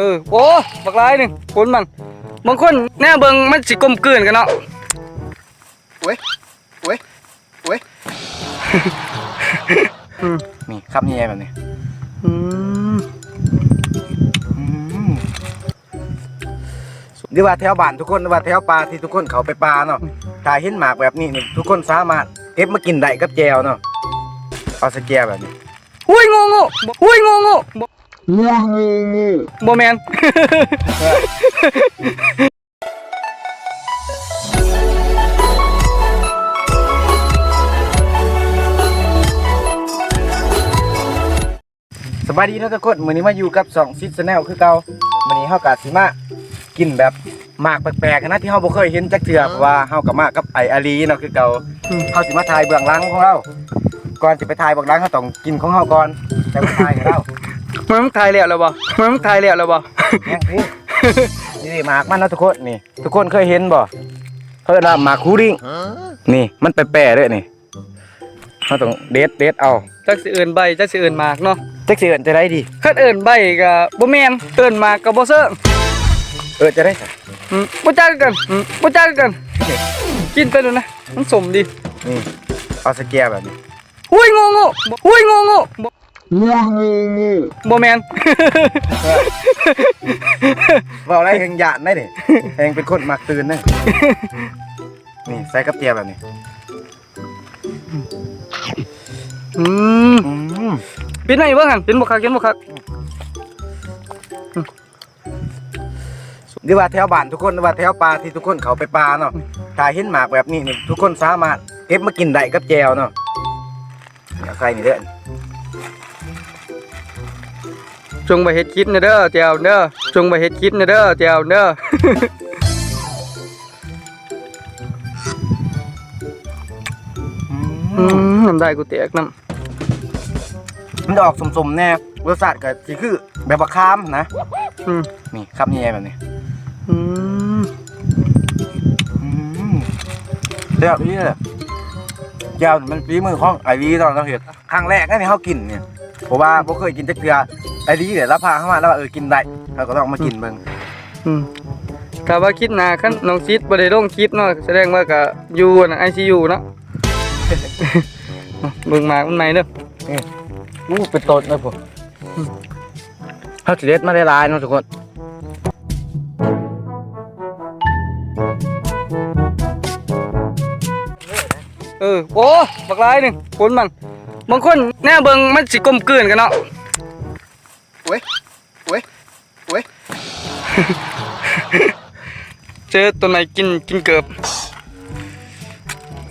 เออโอ้บักหลายหนึงคนมันบางคนแน่เบิ่งมันสิกลมกลืนกันเนาะโอ้ยโอ้ยโอ้ยอืมนี่ครับนี่ไงแบบนี้อืมหรือว่าแถวบ้านทุกคนหรือว่าแถวป่าที่ทุกคนเขาไปป่าเนาะถ้าเห็นหมากแบบนี้นี่ทุกคนสามารถเก็บมากินได้กับแจวเนาะเอาสแกวแบบนี้อุ้ยงงงอุ้ยงงง บ่บ่แม่นสบายดีเนาะทุกคนมื้อนี้มาอยู่กับสองซิสแนลคือเก่ามื้อนี้เฮากะสิมากินแบบหมากแปลกๆนะที่เฮาบ่เคยเห็นจักเทื่อเพราะว่าเฮาก็มากับไออาลีเนาะคือเก่าอืมเฮาสิมาถ่ายเบื้องหลังของเรา ก่อนจะไปถ่ายเบื้องหลังเฮาต้องกินของเฮาก่อนแต่ว่าถ่ายให้เรา มันทายแล้วแล้วบ่มันทายแล้วแล้วบ่ยังพี่นี่หมากมันนะทุกคนนี่ ทุกคนเคยเห็นบ่เพิ่นว่าหมากคูริงนี่มันแปรๆเด้อนี่เฮาต้องเด็ดเด็ดเอาจักสิเอิ้นใบจักสิเอิ้นหมากเนาะจักสิเอิ้นจะได้ดีคันเอิ้นใบก็บ่แม่นเอิ้นหมากก็บ่เซิงเออจะได้สักอืมบ่จักกันอืมบ่จักกัน กินไปดูนะมันสมดีนี่เอาสแกวแบบนี้อุ้ยงงงอุ้ยงงง บ่บ่แม่นเว่าอะไรแห่งหยาดได้ดิแห่งเป็นคนมักตื่นนะนี่ใส่กับเจียแบบนี้อืมอืมเป็นไงเบิ่งหั่นเป็นบ่คักเป็นบ่คักหรือว่าแถวบ้านทุกคนหรือว่าแถวป่าที่ทุกคนเขาไปป่าเนาะถ้าเห็นหมากแบบนี้นี่ทุกคนสามารถเก็บมากินได้กับแจวเนาะเอาใส่นี่เด้อ จงไปเฮ็ดคลิปนะเด้อแจวเด้อจงไปเฮ็ดคลิปนะเด้อแจวเด้ออืมน้ำได้กูแตกน้มันจะออกสมๆแน่รสชาติก็สิคือแบบบะคามนะำอืมนี่ครับนี่ไงแบบนี้อืมอืมเดี๋ยวนี่แหละแจวมันฝีมือของไอรีตอนเราเห็นครั้งแรกนั่นนี่เขากินเนี่ย เพราะว่าบ่เคยกินจักเทื่อไอรีเดี๋ยวรับพาเข้ามาแล้วว่าเออกินได้เราก็ต้องมากินเบิ่งอืมกะว่าคิดหนาคันน้องซิดบ่ได้ลงคลิปเนาะแสดงว่าก็อยู่น่ะ ICU เนาะ เบิ่งหมากมันใหม่เด้ออู้เป็นต้นเลยผมเขาสิเด็ดมาได้หลายเนาะทุกคนเออโอ้บักหลายหนึงคนมัน บางคนแน่เบิ่งมันสิกลมกลืนกันเนาะโอ้ยโอ้ยโอ้ยเจอตัวไหนกินกินเกือบ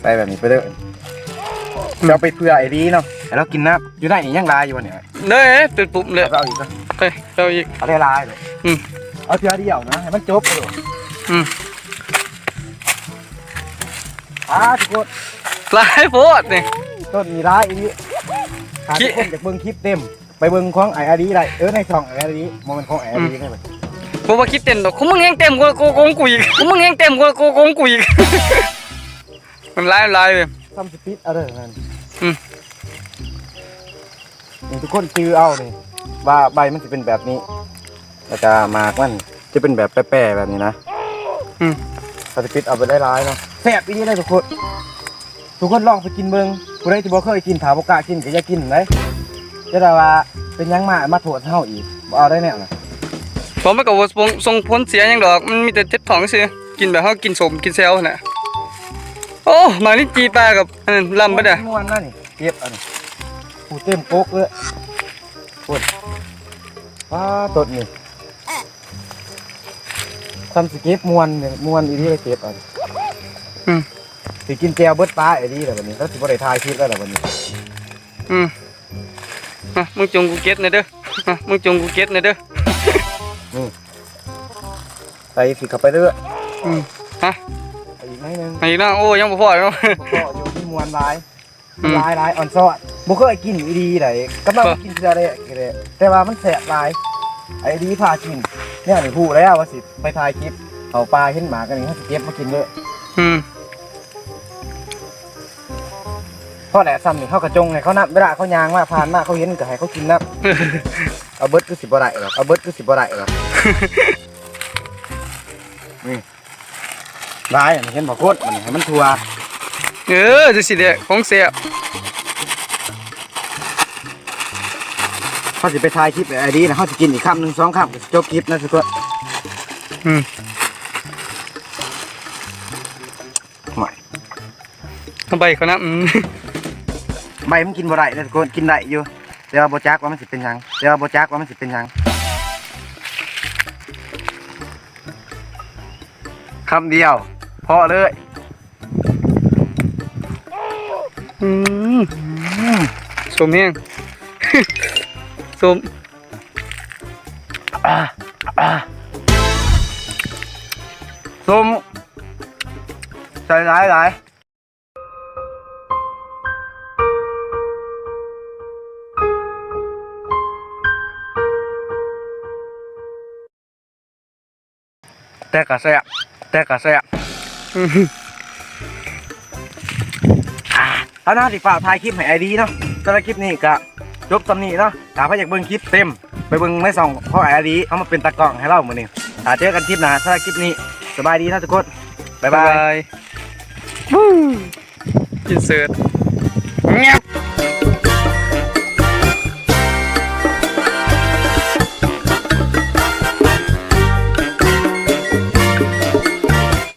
ใส่แบบนี้ไปเด้อเราไปเพื่อไอ้ดีเนาะแต่เรากินน้ำอยู่ได้นี่ยังลายอยู่วะเนี่ยเด้อเป็นปุ่มเลยเอาอีกนะเฮ้ยเอาอีกเอาได้ลายเลยอืมเอาเทือเดียวนะให้มันจบเลยอืมอ่าทุกคนหลายโพดนี่ต้นมีลายอีนี้ ถ้าคิทุกคนอยากเบิ่งคลิปเต็ม ไปเบิ่งของไอ้อาดีได้เออในช่องไอ้อาดีมันเป็นของไอ้อาดีได้ไหมบ่ว่าคิดเต็มดอกของมึงยังเต็มกว่ากูของกูอีกของมึงยังเต็มกว่ากูของกูอีกมันหลายหลายเลยทำสปิดเอาเด้อนั่นอืมนี่ทุกคนจือเอานี่ว่าใบมันจะเป็นแบบนี้แล้วก็หมากมันจะเป็นแบบแปรๆแบบนี้นะอืมถ้าสปิดเอาไปได้ร้ายเนาะแซ่บอีนี้เลยทุกคน ทุกคนลองไปกินเบิ่ง ผู้ใดที่บ่เคยกินถามบ่กล้ากินก็อย่ากินเลยจะได้ว่าเป็นหยังมามาโทษเฮาอีกบ่เอาได้แน่นะผมมันก็บ่ส่งส่งผลเสียหยังดอกมันมีแต่เจ็บท้องซื่อกินแบบเฮากินสมกินแซวน่ะโอ้มาลิ้นจีปลากับอันนั้นลำบ่ได้ม่วนนั่นนี่เก็บอันนี้ผู้เต็มโป๊กเลยปวดป้าตดนี่ทำสเก็บมวนเนี่ยมวนอีนี่เลยเก็บอันอืม สิกินแจวเบิดปลาไอ้นี่แหละวันนี้แล้วสิบ่ได้ถ่ายคลิปแล้วล่ะวันนี้อืมมามึงจงกูเก็ตหน่อยเด้อมามึงจงกูเก็ตหน่อยเด้อใส่สิเข้าไปเรื่อยอืมฮะไปอีกหนิดนึงอีกนะโอ้ยังบ่พอเนาะ ก็อยู่ที่มวนหลายอืมหลายหลายอ่อนซอดบ่เคยกินอีดีไดกำลังกินเทื่อได้ก็ได้แต่ว่ามันแสบหลายไอ้ดีพากินเนี่ยนี่พูดแล้วว่าสิไปถ่ายคลิปเอาปลาเห็นหมากันนี่เขาสิเก็บมากินเด้ออืม พราะแหละซ้ำนี่เขากระจงให้เขานับเวลาเขายางมาผ่านมาเขาเห็นก็ให้เขากินนับ เอาเบิดคือสิบ่ได้หรอกเอาเบิดคือสิบ่ได้หรอกลายอันนี้เห็นบ่โคตรมันให้มันทัวเออจะสิเด้ของเสียเขาสิไปถ่ายคลิปไอ้ดีนะเขาสิกินอีกคำหนึ่งสองคำก็สิจบคลิปนะทุกคนอืมหม่ ทำไปเขานะอืม ใบมันกินบ่ได้นะทุกคนกินได้อยู่แต่ว่าบ่จักว่ามันสิเป็นหยังแต่ว่าบ่จักว่ามันสิเป็นหยังคำเดียวพอเลยอืมสมแห้ง สมอ่าอ่าส้มใส่หลายหลาย แต่กระแซะแต่กระแซะอืมเอาหน้าสิฝากถ่ายคลิปให้ไอดีเนาะสำหรับคลิปนี้ก็จบตำนี้เนาะถ้าใครอยากเบิ่งคลิปเต็ม ไปเบิ่งในสองพ่อไอดีเอามาเป็นตากล้องให้เรามื้อนี้ถ้าเจอกันคลิปหน้าสำหรับคลิปนี้สบายดีนะทุกคนบ๊ายบายบู๊อินเสิร์ตเงียบ